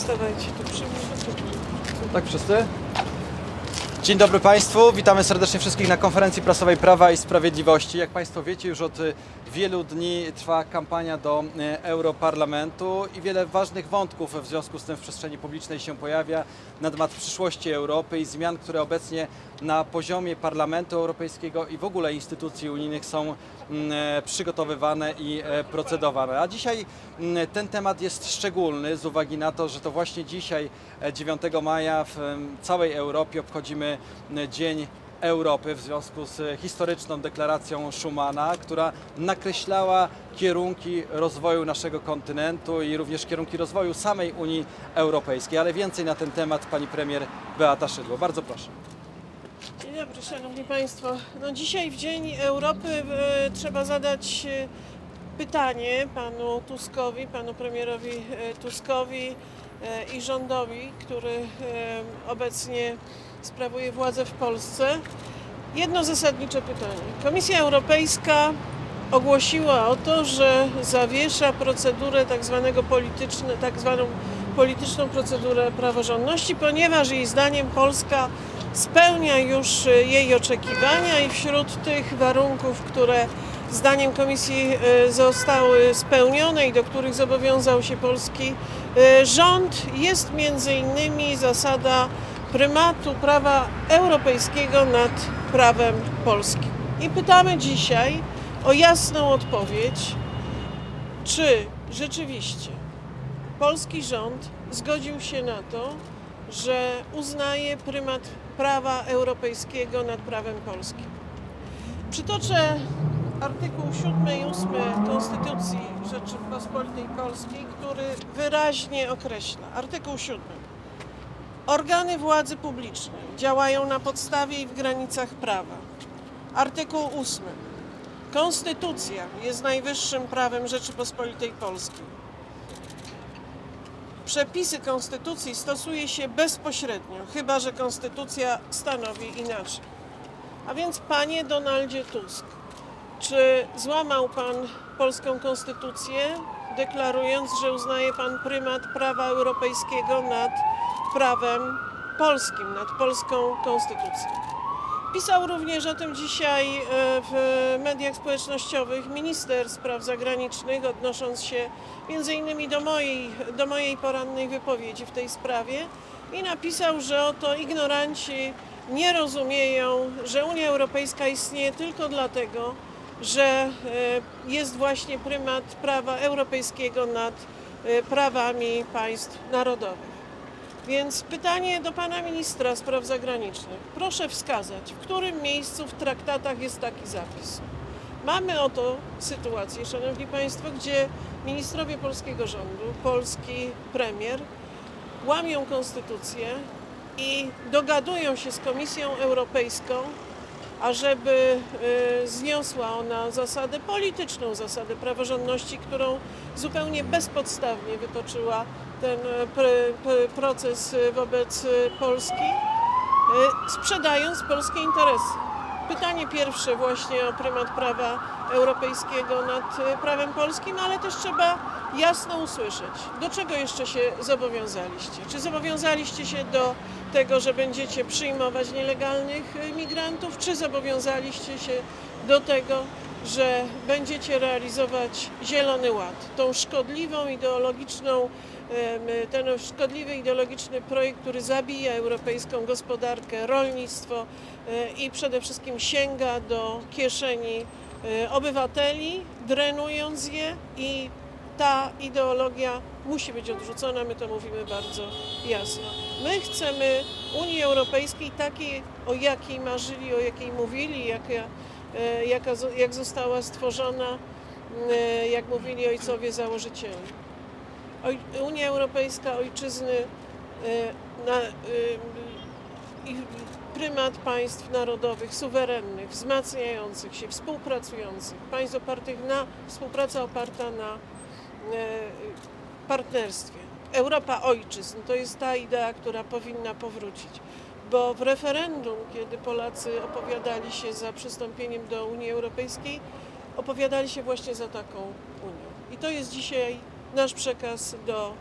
Wstawajcie, tu przy mnie. Tak wszyscy? Dzień dobry Państwu, witamy serdecznie wszystkich na konferencji prasowej Prawa i Sprawiedliwości. Jak Państwo wiecie, już od y, wielu dni trwa kampania do y, Europarlamentu i wiele ważnych wątków w związku z tym w przestrzeni publicznej się pojawia na temat przyszłości Europy i zmian, które obecnie na poziomie Parlamentu Europejskiego i w ogóle instytucji unijnych są mm, e, przygotowywane i e, procedowane. A dzisiaj mm, ten temat jest szczególny z uwagi na to, że to właśnie dzisiaj, e, 9 maja, w całej Europie obchodzimy Dzień Europy w związku z historyczną deklaracją Schumana, która nakreślała kierunki rozwoju naszego kontynentu i również kierunki rozwoju samej Unii Europejskiej. Ale więcej na ten temat pani premier Beata Szydło. Bardzo proszę. Dzień dobry, Szanowni Państwo. No dzisiaj w Dzień Europy e, trzeba zadać e, pytanie panu Tuskowi, panu premierowi e, Tuskowi e, i rządowi, który e, obecnie sprawuje władzę w Polsce. Jedno zasadnicze pytanie. Komisja Europejska ogłosiła o to, że zawiesza procedurę tak zwanego polityczne, tak zwaną polityczną procedurę praworządności, ponieważ jej zdaniem Polska spełnia już jej oczekiwania i wśród tych warunków, które zdaniem Komisji e, zostały spełnione i do których zobowiązał się polski e, rząd, jest między innymi zasada prymatu prawa europejskiego nad prawem polskim. I pytamy dzisiaj o jasną odpowiedź, czy rzeczywiście polski rząd zgodził się na to, że uznaje prymat prawa europejskiego nad prawem polskim. Przytoczę artykuł 7 i 8 Konstytucji Rzeczypospolitej Polskiej, który wyraźnie określa. Artykuł 7. Organy władzy publicznej działają na podstawie i w granicach prawa. Artykuł 8. Konstytucja jest najwyższym prawem Rzeczypospolitej Polskiej. Przepisy Konstytucji stosuje się bezpośrednio, chyba że Konstytucja stanowi inaczej. A więc, panie Donaldzie Tusk, czy złamał pan polską konstytucję, deklarując, że uznaje pan prymat prawa europejskiego nad prawem polskim, nad polską konstytucją? Pisał również o tym dzisiaj e, w mediach społecznościowych minister spraw zagranicznych, odnosząc się między innymi do mojej, do mojej porannej wypowiedzi w tej sprawie i napisał, że oto ignoranci nie rozumieją, że Unia Europejska istnieje tylko dlatego, że e, jest właśnie prymat prawa europejskiego nad e, prawami państw narodowych. Więc pytanie do pana ministra spraw zagranicznych. Proszę wskazać, w którym miejscu w traktatach jest taki zapis. Mamy oto sytuację, szanowni państwo, gdzie ministrowie polskiego rządu, polski premier łamią konstytucję i dogadują się z Komisją Europejską, ażeby y, zniosła ona zasadę polityczną, zasadę praworządności, którą zupełnie bezpodstawnie wytoczyła ten pr- proces e, wobec Polski, sprzedając polskie interesy. Pytanie pierwsze właśnie o prymat prawa europejskiego nad e, prawem polskim, ale też trzeba jasno usłyszeć, do czego jeszcze się zobowiązaliście. Czy zobowiązaliście się do tego, że będziecie przyjmować nielegalnych e, migrantów, czy zobowiązaliście się do tego, że będziecie realizować Zielony Ład, tą szkodliwą ideologiczną, ten szkodliwy ideologiczny projekt, który zabija europejską gospodarkę, rolnictwo e, i przede wszystkim sięga do kieszeni e, obywateli, drenując je i ta ideologia musi być odrzucona, my to mówimy bardzo jasno. My chcemy Unii Europejskiej takiej, o jakiej marzyli, o jakiej mówili, jaka, jaka, zo- jak została stworzona, e, jak mówili ojcowie założyciele. Oj, Unia Europejska, ojczyzny, e, na, e, i prymat państw narodowych, suwerennych, wzmacniających się, współpracujących, państw opartych na, współpraca oparta na e, partnerstwie. Europa ojczyzn to jest ta idea, która powinna powrócić. Bo w referendum, kiedy Polacy opowiadali się za przystąpieniem do Unii Europejskiej, opowiadali się właśnie za taką Unią. I to jest dzisiaj nasz przekaz do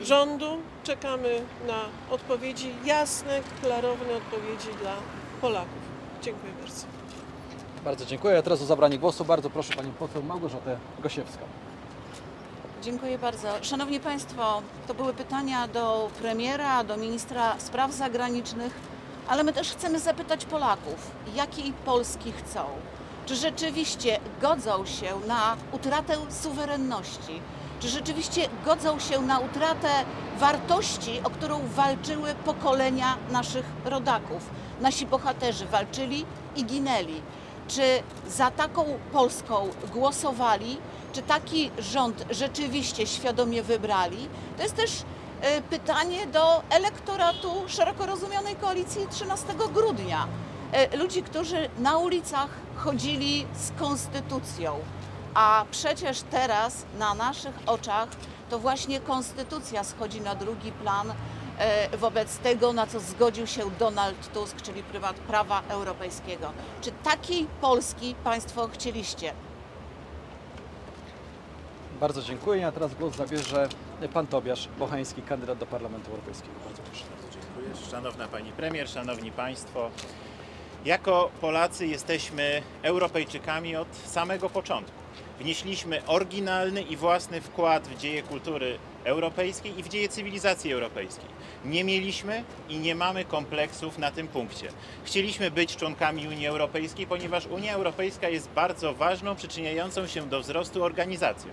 rządu. Czekamy na odpowiedzi, jasne, klarowne odpowiedzi dla Polaków. Dziękuję bardzo. Bardzo dziękuję. A teraz o zabranie głosu bardzo proszę Panią poseł Małgorzatę Gosiewską. Dziękuję bardzo. Szanowni Państwo, to były pytania do premiera, do ministra spraw zagranicznych, ale my też chcemy zapytać Polaków, jakiej Polski chcą. Czy rzeczywiście godzą się na utratę suwerenności? Czy rzeczywiście godzą się na utratę wartości, o którą walczyły pokolenia naszych rodaków? Nasi bohaterzy walczyli i ginęli. Czy za taką Polską głosowali? Czy taki rząd rzeczywiście świadomie wybrali? To jest też e, pytanie do elektoratu szeroko rozumianej koalicji 13 grudnia. E, Ludzi, którzy na ulicach chodzili z konstytucją, a przecież teraz na naszych oczach to właśnie konstytucja schodzi na drugi plan e, wobec tego, na co zgodził się Donald Tusk, czyli prywat prawa europejskiego. Czy takiej Polski Państwo chcieliście? Bardzo dziękuję. A teraz głos zabierze Pan Tobiasz Bochański, kandydat do Parlamentu Europejskiego. Bardzo proszę. Dziękuję. Szanowna Pani Premier, Szanowni Państwo. Jako Polacy jesteśmy Europejczykami od samego początku. Wnieśliśmy oryginalny i własny wkład w dzieje kultury europejskiej i w dzieje cywilizacji europejskiej. Nie mieliśmy i nie mamy kompleksów na tym punkcie. Chcieliśmy być członkami Unii Europejskiej, ponieważ Unia Europejska jest bardzo ważną, przyczyniającą się do wzrostu organizacją.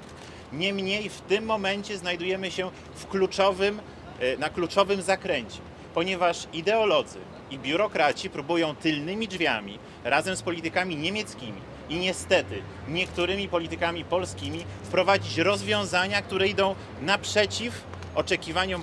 Niemniej w tym momencie znajdujemy się w kluczowym, e, na kluczowym zakręcie, ponieważ ideolodzy i biurokraci próbują tylnymi drzwiami razem z politykami niemieckimi i niestety niektórymi politykami polskimi wprowadzić rozwiązania, które idą naprzeciw oczekiwaniom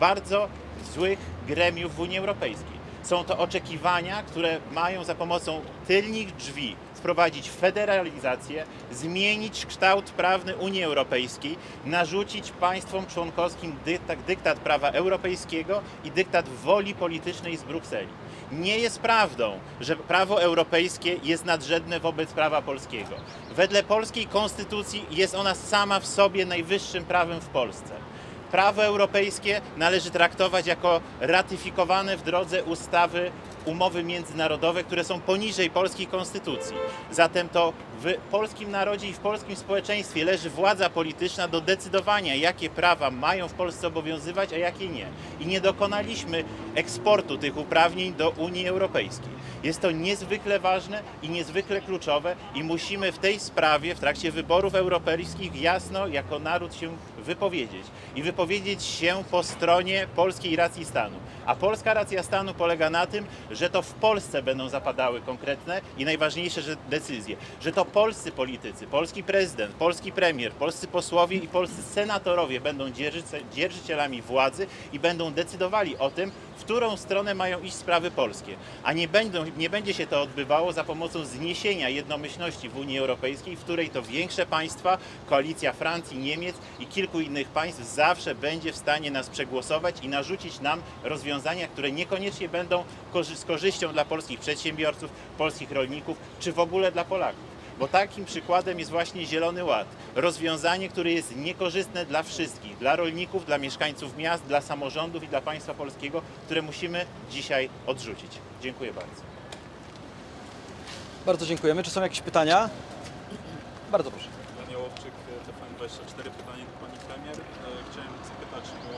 bardzo złych gremiów w Unii Europejskiej. Są to oczekiwania, które mają za pomocą tylnych drzwi wprowadzić federalizację, zmienić kształt prawny Unii Europejskiej, narzucić państwom członkowskim dyktat, dyktat prawa europejskiego i dyktat woli politycznej z Brukseli. Nie jest prawdą, że prawo europejskie jest nadrzędne wobec prawa polskiego. Wedle polskiej konstytucji jest ona sama w sobie najwyższym prawem w Polsce. Prawo europejskie należy traktować jako ratyfikowane w drodze ustawy umowy międzynarodowe, które są poniżej polskiej konstytucji. Zatem to w polskim narodzie i w polskim społeczeństwie leży władza polityczna do decydowania, jakie prawa mają w Polsce obowiązywać, a jakie nie. I nie dokonaliśmy eksportu tych uprawnień do Unii Europejskiej. Jest to niezwykle ważne i niezwykle kluczowe i musimy w tej sprawie w trakcie wyborów europejskich jasno jako naród się wypowiedzieć i wypowiedzieć się po stronie polskiej racji stanu. A polska racja stanu polega na tym, że to w Polsce będą zapadały konkretne i najważniejsze decyzje, że to polscy politycy, polski prezydent, polski premier, polscy posłowie i polscy senatorowie będą dzierżycielami władzy i będą decydowali o tym, w którą stronę mają iść sprawy polskie, a nie, będą, nie będzie się to odbywało za pomocą zniesienia jednomyślności w Unii Europejskiej, w której to większe państwa, koalicja Francji, Niemiec i kilku innych państw zawsze będzie w stanie nas przegłosować i narzucić nam rozwiązania, które niekoniecznie będą z korzyścią dla polskich przedsiębiorców, polskich rolników, czy w ogóle dla Polaków. Bo takim przykładem jest właśnie Zielony Ład. Rozwiązanie, które jest niekorzystne dla wszystkich, dla rolników, dla mieszkańców miast, dla samorządów i dla państwa polskiego, które musimy dzisiaj odrzucić. Dziękuję bardzo. Bardzo dziękujemy. Czy są jakieś pytania? Bardzo proszę. Daniel Łowczyk, TVN24. Pytanie do Pani Premier. E, Chciałem zapytać o,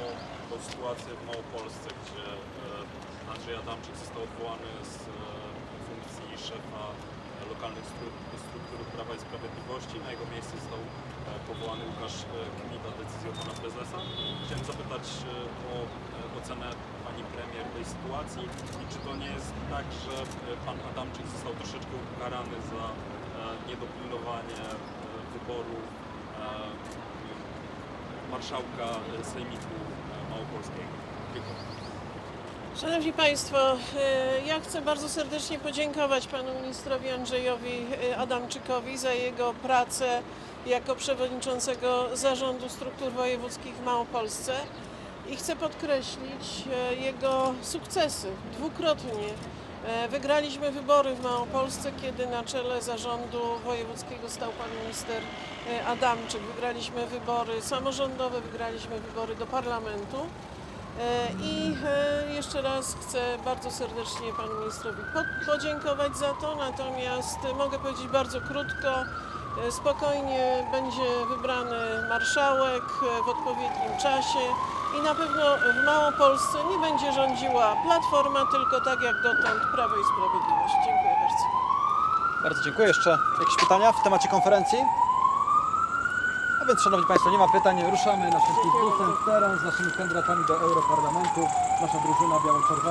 o sytuację w Małopolsce, gdzie e, Andrzej Adamczyk został odwołany z e, funkcji szefa lokalnych stru- struktur Prawa i Sprawiedliwości. Na jego miejsce został powołany Łukasz Kmita decyzją Pana Prezesa. Chciałem zapytać o ocenę Pani Premier tej sytuacji? I czy to nie jest tak, że e, Pan Adamczyk został troszeczkę ukarany za e, niedopilnowanie e, wyboru marszałka Sejmiku Małopolskiego. Szanowni Państwo, ja chcę bardzo serdecznie podziękować panu ministrowi Andrzejowi Adamczykowi za jego pracę jako przewodniczącego Zarządu Struktur Wojewódzkich w Małopolsce i chcę podkreślić e, jego sukcesy. Dwukrotnie E, Wygraliśmy wybory w Małopolsce, kiedy na czele zarządu wojewódzkiego stał pan minister e, Adamczyk. Wygraliśmy wybory samorządowe, wygraliśmy wybory do parlamentu. I jeszcze raz chcę bardzo serdecznie panu ministrowi po- podziękować za to, natomiast mogę powiedzieć bardzo krótko, spokojnie będzie wybrany marszałek w odpowiednim czasie i na pewno w Małopolsce nie będzie rządziła Platforma, tylko tak jak dotąd Prawo i Sprawiedliwość. Dziękuję bardzo. Bardzo dziękuję. Jeszcze jakieś pytania w temacie konferencji? A więc, Szanowni Państwo, nie ma pytań. Ruszamy naszym busem w z naszymi kandydatami do Europarlamentu. Nasza drużyna biało-czerwona.